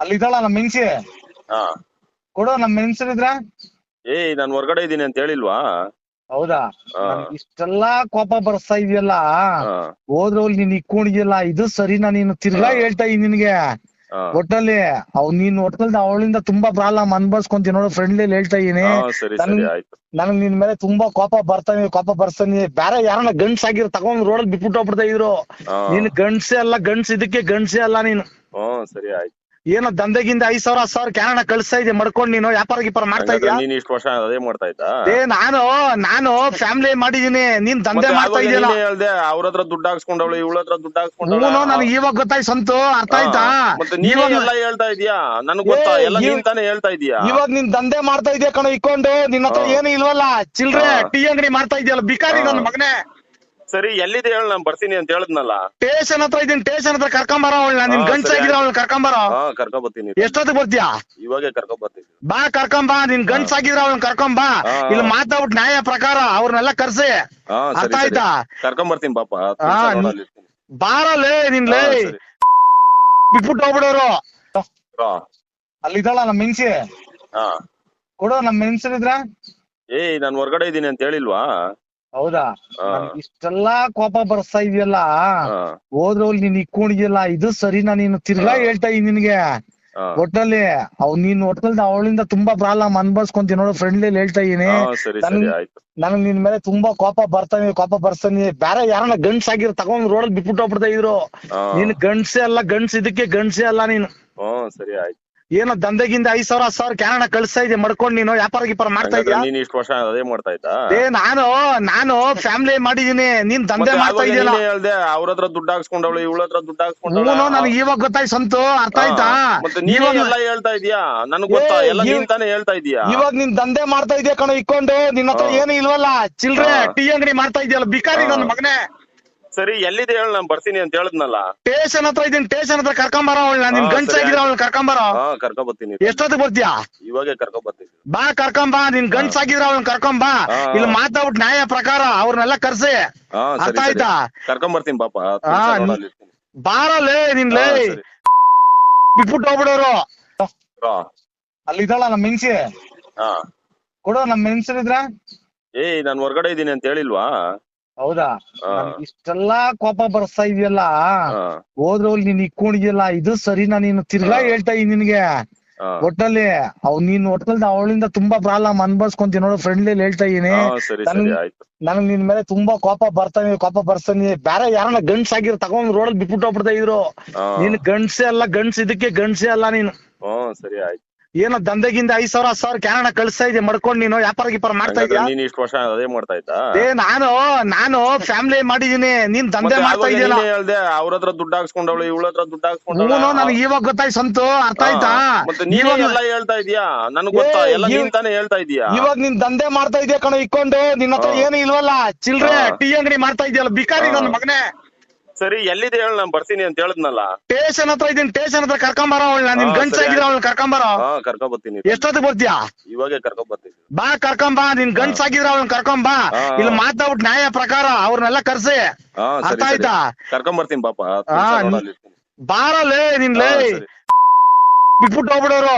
ಅಲ್ಲಿ ಇದ್ದಾಳ ನಮ್ಮ ಮೆಣಸಿ ಹಾ. ಕೊಡು ನಮ್ಮ ಮೆಣಸಿನಿದ್ರ ಏಯ್ ನಾನು ಹೊರಗಡೆ ಇದ್ದೀನಿ ಅಂತ ಹೇಳಿಲ್ವಾ? ಹೌದಾ? ಹಾ. ನನ್ಗ್ ಇಷ್ಟೆಲ್ಲಾ ಕೋಪ ಬರ್ಸ್ತಾ ಇದೆಯಲ್ಲ? ಹಾ. ನೀನ್ ಇಕ್ಕೊಂಡಿದ್ಯಲ್ಲ ಇದು ಸರಿನಾ ನೀನು ತಿರ್ಗಾ ಹಾ. ಹೇಳ್ತಾ ಇದ್ ನಿನ್ಗೆ? ಹಾ. ಒಟ್ಟಲ್ಲಿ ಅವ್ ನೀನ್ ಒಟ್ಟಲ್ಲಿ ಅವಳಿಂದ ತುಂಬಾ ಪ್ರಾಬ್ಲಮ್ ಅನ್ಭವಿಸ್ಕೊಂತೀನಿ ನೋಡು ಫ್ರೆಂಡ್ಲಿ ಹೇಳ್ತಾ ಇದೀನಿ ಹಾ, ಸರಿ ಸರಿ ನನ್- ಆಯ್ತು. ನನಗ್ ನಿನ್ ಮೇಲೆ ತುಂಬಾ ಕೋಪ ಬರ್ತಾನೆ ಕೋಪ ಬರ್ತಾನೆ ಬೇರೆ ಯಾರನ್ನ ಗಂಡ್ಸ್ ಆಗಿರ್ ತಗೊಂಡ್ ರೋಡಲ್ಲಿ ಬಿಟ್ಬಿಟ್ಟು ಹೋಗ್ಬಿಡ್ತಾ ಇದ್ರು. ಹಾ. ನೀನ್ ಗಂಡ್ಸೆ ಅಲ್ಲ ಗಂಡ್ಸ್ ಇದಕ್ಕೆ ಗಂಡ್ಸೆ ಅಲ್ಲ ನೀನು. ಸರಿ ಆಯ್ತು. ಏನೋ ದಂಧೆಗಿಂದ ಐದ್ ಸಾವಿರ ಹತ್ತು ಸಾವಿರ ಕ್ಯಾನ ಕಳಿಸ್ತಾ ಇದ್ದೆ ಮಡ್ಕೊಂಡು ನೀನು ವ್ಯಾಪಾರ ಗೀಪಾರ ಮಾಡ್ತಾ ಇದ್ಯಾ? ನೀನ್ ಇಷ್ಟು ವರ್ಷ ಅದೇ ಮಾಡ್ತಾ ಇದ್ದ? ಏ ನಾನು ನಾನು ಫ್ಯಾಮಿಲಿ ಮಾಡಿದೀನಿ ನೀನ್ ದಂಧೆ ಮಾಡ್ತಾ ಇದೆಯಲ್ಲ. ಹೇಳ್ದೆ ಅವ್ರ ಹತ್ರ ದುಡ್ಡು ಹಾಕ್ಸ್ಕೊಂಡವಳು ಇವಳ ಹತ್ರ ದುಡ್ಡು ಹಾಕ್ಸ್ಕೊಂಡವಳು. ಹೂನು ನನಗೆ ಇವಾಗ ಗೊತ್ತಾಯ್ತು ಸಂತು ಅರ್ಥ ಆಯ್ತಾ? ಮತ್ತೆ ಇವಾಗ ಎಲ್ಲ ಹೇಳ್ತಾ ಇದೀಯಾ? ನನಗ್ ಗೊತ್ತಾ ಎಲ್ಲ ನೀನ್ ತಾನೇ ಹೇಳ್ತಾ ಇದೀಯಾ? ಇವಾಗ ನಿನ್ ದಂಧೆ ಮಾಡ್ತಾ ಇದೆಯಾ ಕಣ ಇಕ್ಕೊಂಡು? ನಿನ್ನ ಹತ್ರ. ಏನು ಇಲ್ವಲ್ಲ? ಚಿಲ್ರೆ. ಟೀ ಅಂಗಡಿ ಮಾಡ್ತಾ ಇದೆಯಲ್ಲ ಬಿಕಾರಿ ನನ್ ನನ್ನ ಮಗನೇ. ಸರಿ ಎಲ್ಲಿದೆ ಹೇಳ ನಾನು ಬರ್ತೀನಿ ಅಂತ ಹೇಳದ್ನಲ್ಲ? ಸ್ಟೇಷನ್ ಹತ್ರ ಇದ್ದೀನಿ ಸ್ಟೇಷನ್ ಹತ್ರ ಕರ್ಕೊಂಬರ ಅವಳ. ನಿನ್ ಹಾ, ಗಂಡ್ಸ್ ಸರಿ ಆಗಿದ್ರೆ ಅವಳು ಕರ್ಕೊಂಬರ ಹಾ ಕರ್ಕೊಂಡ್ ಬರ್ತೀನಿ. ಎಷ್ಟೊತ್ತಿಗೆ ಬರ್ತೀಯಾ? ಇವಾಗೆ ಕರ್ಕೊಂಡ್ ಬರ್ತೀನಿ. ಬಾ ಕರ್ಕೊಂಬ ನಿನ್ ಗಂಡ್ಸ್ ಆಗಿದ್ರೆ ಅವಳನ್ನ ಕರ್ಕೊಂಬ ಹಾ. ಇಲ್ಲಿ ಮಾತಾಡ್ಬಿಟ್ಟು ನ್ಯಾಯ ಪ್ರಕಾರ ಅವ್ರನ್ನೆಲ್ಲ ಕರ್ಸಿ. ಹಾ ಅರ್ಥ ಸರಿ. ಸರಿ ಆಯ್ತಾ? ಕರ್ಕೊಂಡ್ ಬರ್ತೀನಿ ಪಾಪ. ಹತ್ತು ಹಾ, ನಿಮಿಷ ನೋಡಲ್ಲಿ ಇರ್ತೀನಿ. ಬಾರಲೇ ನಿನ್ ಲೇ. ಹಾ, ಸರಿ. ಬಿಟ್ಬಿಟ್ಟು ಹೋಗ್ಬಿಡೋರು. ಅಲ್ಲಿ ಇದ್ದಾಳ ನಮ್ಮ ಮೆಣಸಿ ಹಾ. ಕೊಡು ನಮ್ಮ ಮೆಣಸಿನಿದ್ರ ಏಯ್ ನಾನ್ ಹೊರಗಡೆ ಇದ್ದೀನಿ ಅಂತ ಹೇಳಿಲ್ವಾ? ಹೌದಾ? ಇಷ್ಟೆಲ್ಲಾ ಕೋಪ ಬರ್ಸ್ತಾ ಇದೆಯಲ್ಲ? ಹೋದ್ರಲ್ಲಿ ನೀನ್ ಇಕ್ಕೊಂಡಿದ್ಯಲ್ಲ ಇದು ಸರಿನಾ ನೀನು ತಿರ್ಗಾ. ಹೇಳ್ತಾ ಇದೀನಿ ನಿನ್ಗೆ. ಒಟ್ನಲ್ಲಿ ಅವ್ ನೀನ್ ಒಟ್ನಲ್ಲಿ ಅವಳಿಂದ ತುಂಬಾ ಪ್ರಾಬ್ಲಮ್ ಅನ್ಭವಿಸ್ಕೊಂತೀನಿ ನೋಡು ಫ್ರೆಂಡ್ಲಿ ಹೇಳ್ತಾ ಇದೀನಿ ನನ್- ನನಗ್ ನಿನ್ ಮೇಲೆ ತುಂಬಾ ಕೋಪ ಬರ್ತಾನೆ ಕೋಪ ಬರ್ತಾನೆ ಬೇರೆ ಯಾರನ್ನ ಗಂಡ್ಸ್ ಆಗಿರ್ ತಗೊಂಡ್ ರೋಡಲ್ಲಿ ಬಿಟ್ಬಿಟ್ಟು ಹೋಗ್ಬಿಡ್ತಾ ಇದ್ರು. ನೀನ್ ಗಂಡ್ಸೆ ಅಲ್ಲ ಗಂಡ್ಸ್ ಇದಕ್ಕೆ ಗಂಡ್ಸೆ ಅಲ್ಲ ನೀನು. ಹ್ಮ್ ಸರಿ ಆಯ್ತು. ಏನೋ ದಂಧೆಗಿಂದ ಐದ್ ಸಾವಿರ ಹತ್ತು ಸಾವಿರ ಕ್ಯಾನಡ ಕಳಿಸ್ತಾ ಇದೆ ಮಡ್ಕೊಂಡ್ ನೀನು ವ್ಯಾಪಾರ ಗೀಪಾರ ಮಾಡ್ತಾ ಇದ್ಯಾ? ನೀನ್ ಇಷ್ಟು ವರ್ಷ ಅದೇ ಮಾಡ್ತಾ ಇದ್ದ? ಏ ನಾನು ನಾನು ಫ್ಯಾಮಿಲಿ ಮಾಡಿದೀನಿ ನೀನ್ ದಂಧೆ ಮಾಡ್ತಾ ಇದೆಯಲ್ಲ. ಹೇಳ್ದೆ ಅವ್ರ ಹತ್ರ ದುಡ್ಡು ಹಾಕ್ಸ್ಕೊಂಡವಳು ಇವಳ ಹತ್ರ ದುಡ್ಡು ಹಾಕ್ಸ್ಕೊಂಡವಳು. ನನಗೆ ಇವಾಗ ಗೊತ್ತಾಯ್ತು ಸಂತು ಅರ್ಥ ಆಯ್ತಾ? ಮತ್ತೆ ನೀನೇ ಎಲ್ಲ ಹೇಳ್ತಾ ಇದೀಯಾ? ನನಗೆ ಗೊತ್ತಾ? ಎಲ್ಲ ನೀನ್ ತಾನೇ ಹೇಳ್ತಾ ಇದೀಯಾ? ಇವಾಗ ನಿನ್ ದಂಧೆ ಮಾಡ್ತಾ ಇದ್ಯಾ ಕಣ ಇಕ್ಕೊಂಡು. ನಿನ್ನ ಹತ್ರ ಏನು ಇಲ್ವಲ್ಲ? ಚಿಲ್ರೆ. ಟೀ ಅಂಗಡಿ ಮಾಡ್ತಾ ಇದೆಯಲ್ಲ ಬಿಕಾರಿ ನನ್ ನನ್ನ ಮಗನೇ. ಸರಿ ಎಲ್ಲಿದೆ ಹೇಳ ನಾನು ಬರ್ತೀನಿ ಅಂತ ಹೇಳದ್ನಲ್ಲ. ಸ್ಟೇಷನ್ ಹತ್ರ ಇದೀನಿ ಸ್ಟೇಷನ್ ಹತ್ರ ಕರ್ಕೊಂಬರ ಅವಳ. ನಿನ್ ಹಾ, ಸರಿ. ಆಗಿದ್ರೆ ಅವಳು ಕರ್ಕೊಂಬರ ಹಾ ಕರ್ಕೊಂಡ್ ಬರ್ತೀನಿ ಎಷ್ಟೊತ್ತಿಗೆ ಬರ್ತೀಯಾ? ಇವಾಗೆ ಕರ್ಕೊಂಡ್ ಬರ್ತೀನಿ. ಬಾ ಕರ್ಕೊಂಬ ನಿನ್ ಗಂಡ್ಸ್ ಆಗಿದ್ರೆ ಅವಳನ್ನ ಕರ್ಕೊಂಬ ಬಾ. ಇಲ್ಲಿ ಮಾತಾಡ್ಬಿಟ್ಟು ನ್ಯಾಯ ಪ್ರಕಾರ ಅವ್ರನ್ನೆಲ್ಲ ಕರ್ಸಿ. ಹಾ ಅರ್ಥ ಸರಿ. ಸರಿ ಆಯ್ತಾ? ಕರ್ಕೊಂಡ್ ಬರ್ತೀನಿ ಪಾಪ. ಹತ್ತು ನಿಮಿಷ ಇರ್ತೀನಿ. ಬಾರಲೇ ನಿನ್ ಲೇ ಹಾ, ಸರಿ. ಬಿಟ್ಬಿಟ್ಟು ಹೋಗ್ಬಿಡೋರು. ಹಾ. ಅಲ್ಲಿ ಇದ್ದಾಳ ನಮ್ಮ ಮೆಣಸಿ ಹಾ. ಕೊಡು ನಮ್ಮ ಮೆಣಸಿನಿದ್ರ ಏಯ್ ನಾನ್ ಹೊರಗಡೆ ಇದೀನಿ ಅಂತ ಹೇಳಿಲ್ವಾ? ಹೌದಾ? ಇಷ್ಟೆಲ್ಲಾ ಕೋಪ ಬರ್ಸ್ತಾ ಇದೆಯಲ್ಲ? ಹೋದ್ರಲ್ಲಿ ನೀನ್ ಇಕ್ಕೊಂಡಿದ್ಯಲ್ಲ ಇದು ಸರಿನಾ ನೀನು? ತಿರ್ಗಾ. ಹೇಳ್ತಾ ಇದೀನಿ ನಿನ್ಗೆ. ಒಟ್ಟಲ್ಲಿ ಅವ್ ನೀನ್ ಒಟ್ಟಲ್ಲಿ ಅವಳಿಂದ ತುಂಬಾ ಪ್ರಾಬ್ಲಮ್ ಅನ್ಭವಿಸ್ಕೊಂತೀನಿ ನೋಡು ಫ್ರೆಂಡ್ಲಿ ಹೇಳ್ತಾ ಇದೀನಿ ನನ್- ನನಗ್ ನಿನ್ ಮೇಲೆ ತುಂಬಾ ಕೋಪ ಬರ್ತಾನೆ ಕೋಪ ಬರ್ತಾನೆ ಬೇರೆ ಯಾರನ್ನ ಗಂಡ್ಸ್ ಆಗಿರ್ ತಗೊಂಡ್ ರೋಡಲ್ಲಿ ಬಿಟ್ಬಿಟ್ಟು ಹೋಗ್ಬಿಡ್ತಾ ಇದ್ರು. ನೀನ್ ಗಂಡ್ಸೆ ಅಲ್ಲ ಗಂಡ್ಸ್ ಇದಕ್ಕೆ ಗಂಡ್ಸೆ ಅಲ್ಲ ನೀನು. ಹ್ಮ್ ಸರಿ ಆಯ್ತು. ಏನೋ ದಂಧೆಗಿಂದ ಐದ್ ಸಾವಿರ ಹತ್ತು ಸಾವಿರ ಕ್ಯಾನಡ ಕಳಿಸ್ತಾ ಇದ್ದೆ ಮಡ್ಕೊಂಡು ನೀನು ವ್ಯಾಪಾರ ಗೀಪಾರ ಮಾಡ್ತಾ ಇದ್ಯಾ? ನೀನ್ ಇಷ್ಟು ವರ್ಷ ಅದೇ ಮಾಡ್ತಾ ಇದ್ದ? ಏ ನಾನು ನಾನು ಫ್ಯಾಮಿಲಿ ಮಾಡಿದೀನಿ ನೀನ್ ದಂಧೆ ಮಾಡ್ತಾ ಇದೆಯಲ್ಲ ನೀನೇ ಹೇಳ್ದೆ ಅವ್ರ ಹತ್ರ ದುಡ್ಡು ಹಾಕ್ಸ್ಕೊಂಡವಳು ಇವಳ ಹತ್ರ ದುಡ್ಡು ಹಾಕ್ಸ್ಕೊಂಡವಳು. ಹೂನು ನನಗೆ ಇವಾಗ ಗೊತ್ತಾಯ್ತು ಸಂತು ಅರ್ಥ ಆಯ್ತಾ? ಮತ್ತೆ ನೀನೇ ಇವಾಗ ಎಲ್ಲ ಹೇಳ್ತಾ ಇದೀಯಾ ನನಗೆ ಗೊತ್ತಾ ಎಲ್ಲ ನೀನ್ ತಾನೇ ಹೇಳ್ತಾ ಇದೀಯಾ ಇವಾಗ ನಿನ್ ದಂಧೆ ಮಾಡ್ತಾ ಇದೀಯ ಕಣ ಇಕ್ಕೊಂಡು? ನಿನ್ನ ಹತ್ರ ಏನು ಇಲ್ವಲ್ಲ? ಚಿಲ್ರೆ. ಟೀ ಅಂಗಡಿ ಮಾಡ್ತಾ ಇದೀಯಲ್ಲ ಬಿಕಾರಿ ನನ್ ನನ್ನ ಮಗನೇ. ಸರಿ ಎಲ್ಲಿದೆ ಹೇಳ ನಾನು ಬರ್ತೀನಿ ಅಂತ ಹೇಳದ್ನಲ್ಲ? ಟೇಷನ್ ಹತ್ರ ಇದೀನಿ ಟೇಷನ್ ಹತ್ರ ಕರ್ಕೊಂಬರ ಅವಳ. ನಿನ್ ಹಾ, ಸರಿ ಆಗಿದ್ರೆ ಅವಳು ಅವಳನ್ನ ಕರ್ಕೊಂಬರ ಹಾ ಕರ್ಕೊ ಬರ್ತೀನಿ. ಎಷ್ಟೊತ್ತಿಗೆ ಬರ್ತೀಯಾ? ಇವಾಗೆ ಕರ್ಕೊಂಡ್ ಬರ್ತೀನಿ. ಬಾ ಕರ್ಕೊಂಬ ನಿನ್ ಗಂಟ್ಸ್ ಆಗಿದ್ರೆ ಅವಳನ್ನ ಕರ್ಕೊಂಬಾ ಹಾ. ಇಲ್ಲಿ ಮಾತಾಡ್ಬಿಟ್ಟು ನ್ಯಾಯ ಪ್ರಕಾರ ಅವ್ರನ್ನೆಲ್ಲ ಕರ್ಸಿ. ಹಾ ಅರ್ಥ ಸರಿ. ಸರಿ ಆಯ್ತಾ? ಕರ್ಕೊಂಡ್ ಬರ್ತೀನಿ ಪಾಪ. ಹತ್ತು ಹಾ, ನಿಮಿಷ ನೀ- ನೋಡಲ್ಲಿ ಇರ್ತೀನಿ. ಬಾರಲೇ ನಿನ್ ಹಾ, ಲೇ ಸರಿ. ಬಿಟ್ಬಿಟ್ಟು ಹೋಗ್ಬಿಡೋರು.